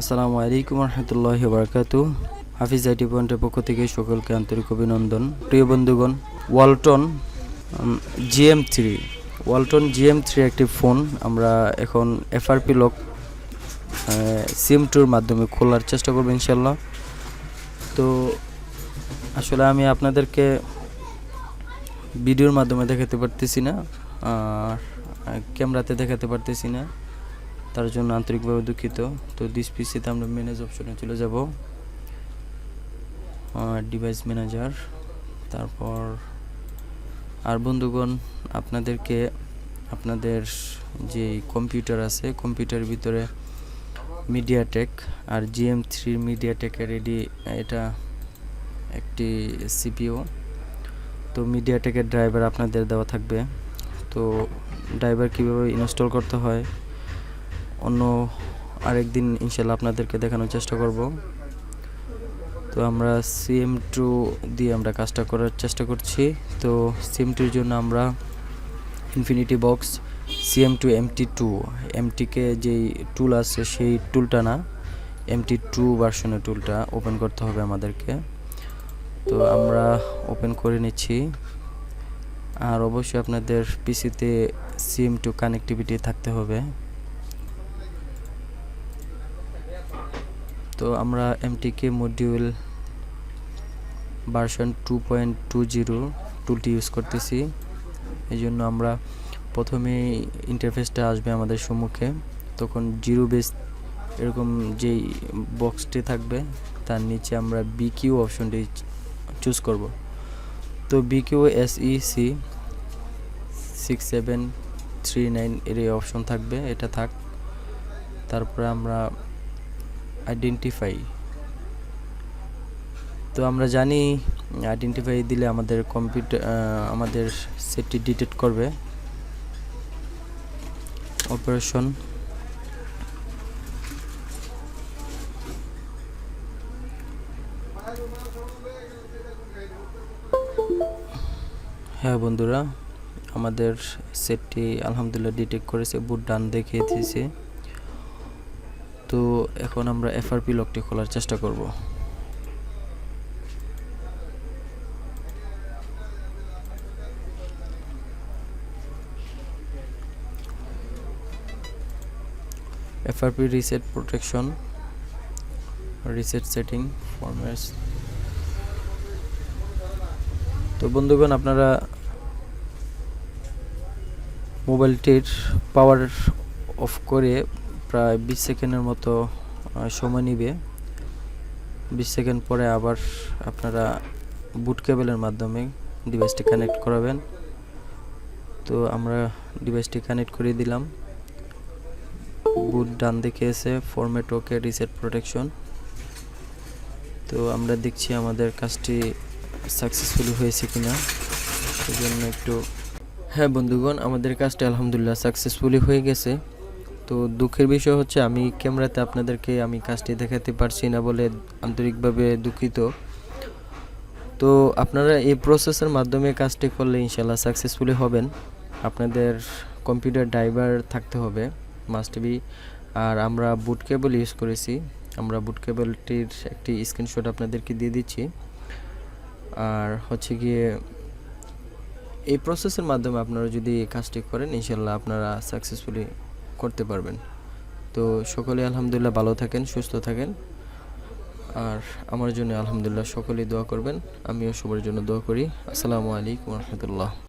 আসসালামু আলাইকুম রহমতুল্লাহ বারকাতু হাফিজ আইটি পয়েন্টের পক্ষ থেকে সকলকে আন্তরিক অভিনন্দন। প্রিয় বন্ধুগণ, Walton GM three, Walton GM three একটি ফোন আমরা এখন এফআরপি লক সিম টুর মাধ্যমে খোলার চেষ্টা করব ইনশাল্লাহ তো আসলে আমি আপনাদেরকে ভিডিওর মাধ্যমে দেখাতে পারতেছি না ক্যামেরাতে দেখাতে পারতেছি না। তার জন্য আন্তরিকভাবে দুঃখিত। তো দিস পিসিতে আমরা ম্যানেজ অপশনে চলে যাব। ডিভাইস ম্যানেজার তারপর আর বন্ধুগণ, আপনাদেরকে আপনাদের যে কম্পিউটার আছে কম্পিউটার ভিতরে মিডিয়াটেক আর জিএম থ্রি মিডিয়াটেকের এডি এটা একটি সিপিও তো মিডিয়াটেকের ড্রাইভার আপনাদের দেওয়া থাকবে। তো ড্রাইভার কীভাবে ইনস্টল করতে হয়? অন্য আরেকদিন ইনশাল্লাহ আপনাদেরকে দেখানোর চেষ্টা করব। তো আমরা সিএম টু দিয়ে আমরা কাজটা করার চেষ্টা করছি। তো সিএম টুর জন্য আমরা infinity box, CM two MT two. এমটিকে যেই টুল আছে সেই টুলটা না, এমটি টু ভার্সনের টুলটা ওপেন করতে হবে আমাদেরকে। তো আমরা ওপেন করে নিচ্ছি। আর অবশ্যই আপনাদের পিসিতে সিএম টু কানেক্টিভিটি থাকতে হবে। তো আমরা এমটিকে module version two point two zero টুলটি ইউজ করতেছি। এই জন্য আমরা প্রথমে ইন্টারফেসটা আসবে আমাদের সম্মুখে। তখন জিরো বেস এরকম যেই বক্সটি থাকবে, তার নিচে আমরা বিকিউ অপশনটি চুজ করব। তো BQ SE C six seven three nine এর এই অপশন থাকবে, এটা থাক। তারপরে আমরা আইডেন্টিফাই তো আমরা জানি আইডেন্টিফাই দিলে আমাদের কম্পিউটার আমাদের সেটটি ডিটেক্ট করবে। অপারেশন হ্যাঁ বন্ধুরা, আমাদের সেটটি আলহামদুলিল্লাহ ডিটেক্ট করেছে বুট ডান দেখিয়ে দিয়েছে। তো এখন আমরা এফআরপি লকটি খোলার চেষ্টা করব। FRP reset protection reset setting formats তো বন্ধুগণ, আপনারা মোবাইলটির পাওয়ার অফ করে প্রায় বিশ সেকেন্ডের মতো সময় নিবে। বিশ সেকেন্ড পরে আবার আপনারা বুট কেবলের মাধ্যমে ডিভাইসটি কানেক্ট করাবেন। তো আমরা ডিভাইসটি কানেক্ট করে দিলাম। বুট ডান দিকে এসে ফরম্যাট ওকে রিসেট প্রোটেকশন তো আমরা দেখছি আমাদের কাজটি সাকসেসফুলি হয়েছে কিনা। সেজন্য একটু হ্যাঁ বন্ধুগণ, আমাদের কাজটা আলহামদুলিল্লাহ সাকসেসফুলি হয়ে গেছে। তো দুঃখের বিষয় হচ্ছে আমি ক্যামেরাতে আপনাদেরকে আমি কাজটি দেখাতে পারছি না বলে আন্তরিকভাবে দুঃখিত। তো আপনারা এই প্রসেসের মাধ্যমে কাজটি করলে ইনশাল্লাহ সাকসেসফুলি হবেন। আপনাদের কম্পিউটার ড্রাইভার থাকতে হবে মাস্ট বি আর আমরা বুট কেবল ইউজ করেছি। আমরা বুট কেবলটির একটি স্ক্রিনশট আপনাদেরকে দিয়ে দিচ্ছি। আর হচ্ছে গিয়ে এই প্রসেসের মাধ্যমে আপনারা যদি কাজটি করেন ইনশাল্লাহ আপনারা সাকসেসফুলি করতে পারবেন। তো সকলে আলহামদুলিল্লাহ ভালো থাকেন, সুস্থ থাকেন। আর আমার জন্য আলহামদুলিল্লাহ সকলেই দোয়া করবেন। আমিও সবার জন্য দোয়া করি। আসসালামু আলাইকুম রহমতুল্লাহ।